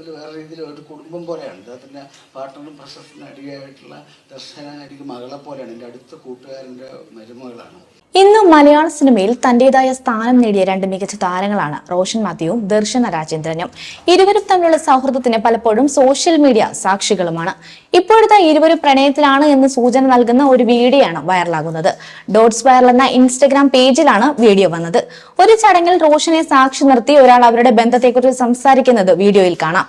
ഇവർ വേറെ രീതിയിൽ ഒരു കുടുംബം പോലെയാണ്. അദ്ദേഹത്തിന്റെ പാർട്ട്ണറും പ്രശസ്ത നടിയായിട്ടുള്ള ദർശന എനിക്ക് മകളെ പോലെയാണ്. എന്റെ അടുത്ത കൂട്ടുകാരന്റെ മരുമകളാണ്. ഇന്നും മലയാള സിനിമയിൽ തന്റേതായ സ്ഥാനം നേടിയ രണ്ട് മികച്ച താരങ്ങളാണ് റോഷൻ മാത്യുവും ദർശന രാജേന്ദ്രനും. ഇരുവരും തമ്മിലുള്ള സൗഹൃദത്തിന് പലപ്പോഴും സോഷ്യൽ മീഡിയ സാക്ഷികളുമാണ്. ഇപ്പോഴത്തെ ഇരുവരും പ്രണയത്തിലാണ് എന്ന് സൂചന നൽകുന്ന ഒരു വീഡിയോയാണ് വൈറലാകുന്നത്. ഡോട്ട്സ് വൈറൽ എന്ന ഇൻസ്റ്റഗ്രാം പേജിലാണ് വീഡിയോ വന്നത്. ഒരു ചടങ്ങിൽ റോഷനെ സാക്ഷി നിർത്തി ഒരാൾ അവരുടെ ബന്ധത്തെക്കുറിച്ച് സംസാരിക്കുന്നത് വീഡിയോയിൽ കാണാം.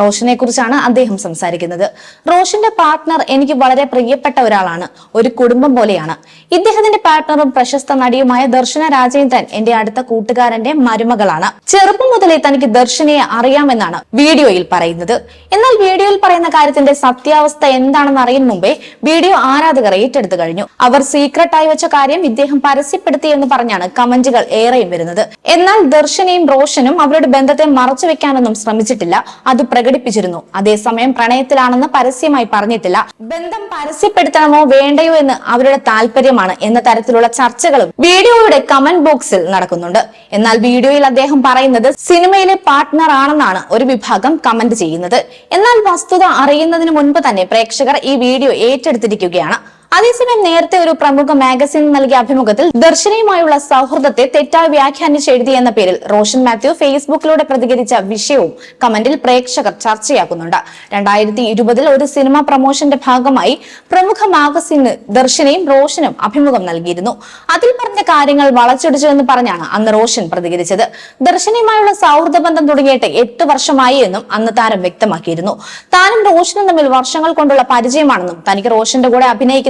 റോഷനെ കുറിച്ചാണ് അദ്ദേഹം സംസാരിക്കുന്നത്. റോഷന്റെ പാർട്ട്ണർ എനിക്ക് വളരെ പ്രിയപ്പെട്ട ഒരാളാണ്. ഒരു കുടുംബം പോലെയാണ്. ഇദ്ദേഹത്തിന്റെ പാർട്ട്ണറും പ്രശസ്ത നടിയുമായ ദർശന രാജേന്ദ്രൻ എന്റെ അടുത്ത കൂട്ടുകാരന്റെ മരുമകളാണ്. ചെറുപ്പം മുതലേ തനിക്ക് ദർശനയെ അറിയാമെന്നാണ് വീഡിയോയിൽ പറയുന്നത്. എന്നാൽ വീഡിയോയിൽ പറയുന്ന കാര്യത്തിന്റെ സത്യാവസ്ഥ എന്താണെന്ന് അറിയും മുമ്പേ വീഡിയോ ആരാധകർ ഏറ്റെടുത്തു കഴിഞ്ഞു. അവർ സീക്രട്ടായി വെച്ച കാര്യം ഇദ്ദേഹം പരസ്യപ്പെടുത്തി എന്ന് പറഞ്ഞാണ് കമന്റുകൾ ഏറെയും വരുന്നത്. എന്നാൽ ദർശനയും റോഷനും അവരുടെ ബന്ധത്തെ മറച്ചു വെക്കാനൊന്നും ശ്രമിച്ചിട്ടില്ല. അത് പ്രകടിപ്പിച്ചിരുന്നു. അതേസമയം പ്രണയത്തിലാണെന്ന് പരസ്യമായി പറഞ്ഞിട്ടില്ല. ബന്ധം പരസ്യപ്പെടുത്തണമോ വേണ്ടയോ എന്ന് അവരുടെ താല്പര്യമാണ് എന്ന തരത്തിലുള്ള ചർച്ചകളും വീഡിയോയുടെ കമന്റ് ബോക്സിൽ നടക്കുന്നുണ്ട്. എന്നാൽ വീഡിയോയിൽ അദ്ദേഹം പറയുന്നത് സിനിമയിലെ പാർട്ട്ണർ ആണെന്നാണ് ഒരു വിഭാഗം കമന്റ് ചെയ്യുന്നത്. എന്നാൽ വസ്തുത അറിയുന്നതിന് മുൻപ് തന്നെ പ്രേക്ഷകർ ഈ വീഡിയോ ഏറ്റെടുത്തിരിക്കുകയാണ്. അതേസമയം നേരത്തെ ഒരു പ്രമുഖ മാഗസിൻ നൽകിയ അഭിമുഖത്തിൽ ദർശനയുമായുള്ള സൗഹൃദത്തെ തെറ്റായി വ്യാഖ്യാനിച്ച് എഴുതി എന്ന പേരിൽ റോഷൻ മാത്യു ഫേസ്ബുക്കിലൂടെ പ്രതികരിച്ച വിഷയവും കമന്റിൽ പ്രേക്ഷകർ ചർച്ചയാക്കുന്നുണ്ട്. രണ്ടായിരത്തി ഇരുപതിൽ ഒരു സിനിമ പ്രമോഷന്റെ ഭാഗമായി പ്രമുഖ മാഗസിന് ദർശനയും റോഷനും അഭിമുഖം നൽകിയിരുന്നു. അതിൽ പറഞ്ഞ കാര്യങ്ങൾ വളച്ചൊടിച്ചുവെന്ന് പറഞ്ഞാണ് അന്ന് റോഷൻ പ്രതികരിച്ചത്. ദർശനയുമായുള്ള സൗഹൃദ ബന്ധം തുടങ്ങിയിട്ട് എട്ട് വർഷമായി എന്നും അന്ന് താരം വ്യക്തമാക്കിയിരുന്നു. താനും റോഷനും തമ്മിൽ വർഷങ്ങൾ കൊണ്ടുള്ള പരിചയമാണെന്നും തനിക്ക് റോഷന്റെ കൂടെ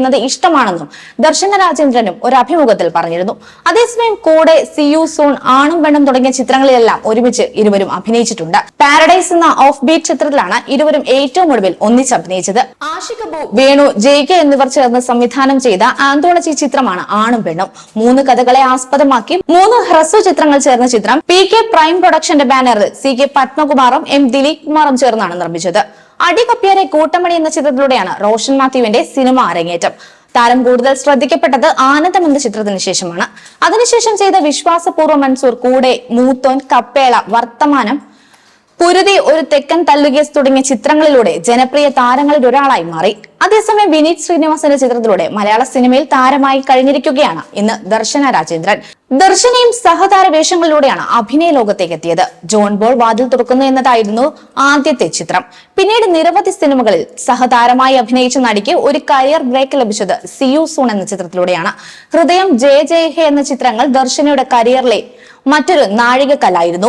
അഭിനയിക്കുന്നത് ഇഷ്ടമാണെന്നും ദർശന രാജേന്ദ്രനും ഒരു അഭിമുഖത്തിൽ പറഞ്ഞിരുന്നു. അതേസമയം കൂടെ സി യു സൂൺ ആണും പെണ്ണും തുടങ്ങിയ ചിത്രങ്ങളിലെല്ലാം ഒരുമിച്ച് ഇരുവരും അഭിനയിച്ചിട്ടുണ്ട്. പാരഡൈസ് എന്ന ഓഫ് ബീറ്റ് ചിത്രത്തിലാണ് ഇരുവരും ഏറ്റവും ഒടുവിൽ ഒന്നിച്ച് അഭിനയിച്ചത്. ആഷിക് അബു വേണു കെ എന്നിവർ ചേർന്ന് സംവിധാനം ചെയ്ത ആന്തോളജി ചിത്രമാണ് ആണും പെണ്ണും. മൂന്ന് കഥകളെ ആസ്പദമാക്കി മൂന്ന് ഹ്രസ്വ ചിത്രങ്ങൾ ചേർന്ന ചിത്രം പി കെ പ്രൈം പ്രൊഡക്ഷന്റെ ബാനറിൽ സി കെ പത്മകുമാറും എം ദിലീപ് കുമാറും ചേർന്നാണ് നിർമ്മിച്ചത്. അടികപ്പിയാരെ കൂട്ടമണി എന്ന ചിത്രത്തിലൂടെയാണ് റോഷൻ മാത്യുവിന്റെ സിനിമ അരങ്ങേറ്റം. താരം കൂടുതൽ ശ്രദ്ധിക്കപ്പെട്ടത് ആനന്ദം എന്ന ചിത്രത്തിന് ശേഷമാണ്. അതിനുശേഷം ചെയ്ത വിശ്വാസപൂർവ മൻസൂർ കൂടെ മൂത്തോൻ കപ്പേള വർത്തമാനം പുരുതി ഒരു തെക്കൻ തല്ലുകേസ് തുടങ്ങിയ ചിത്രങ്ങളിലൂടെ ജനപ്രിയ താരങ്ങളിൽ ഒരാളായി മാറി. അതേസമയം വിനീത് ശ്രീനിവാസന്റെ ചിത്രത്തിലൂടെ മലയാള സിനിമയിൽ താരമായി കഴിഞ്ഞിരിക്കുകയാണ് ഇന്ന് ദർശന രാജേന്ദ്രൻ. ദർശനയും സഹതാര വേഷങ്ങളിലൂടെയാണ് അഭിനയ ലോകത്തേക്ക് എത്തിയത്. ജോൺ ബോൾ വാതിൽ തുറക്കുന്നു എന്നതായിരുന്നു ആദ്യത്തെ ചിത്രം. പിന്നീട് നിരവധി സിനിമകളിൽ സഹതാരമായി അഭിനയിച്ച നടിക്ക് ഒരു കരിയർ ബ്രേക്ക് ലഭിച്ചത് സിയു സൂൺ എന്ന ചിത്രത്തിലൂടെയാണ്. ഹൃദയം ജയ ജയ ഹെ എന്ന ചിത്രങ്ങൾ ദർശനയുടെ കരിയറിലെ മറ്റൊരു നാഴികക്കല്ലായിരുന്നു.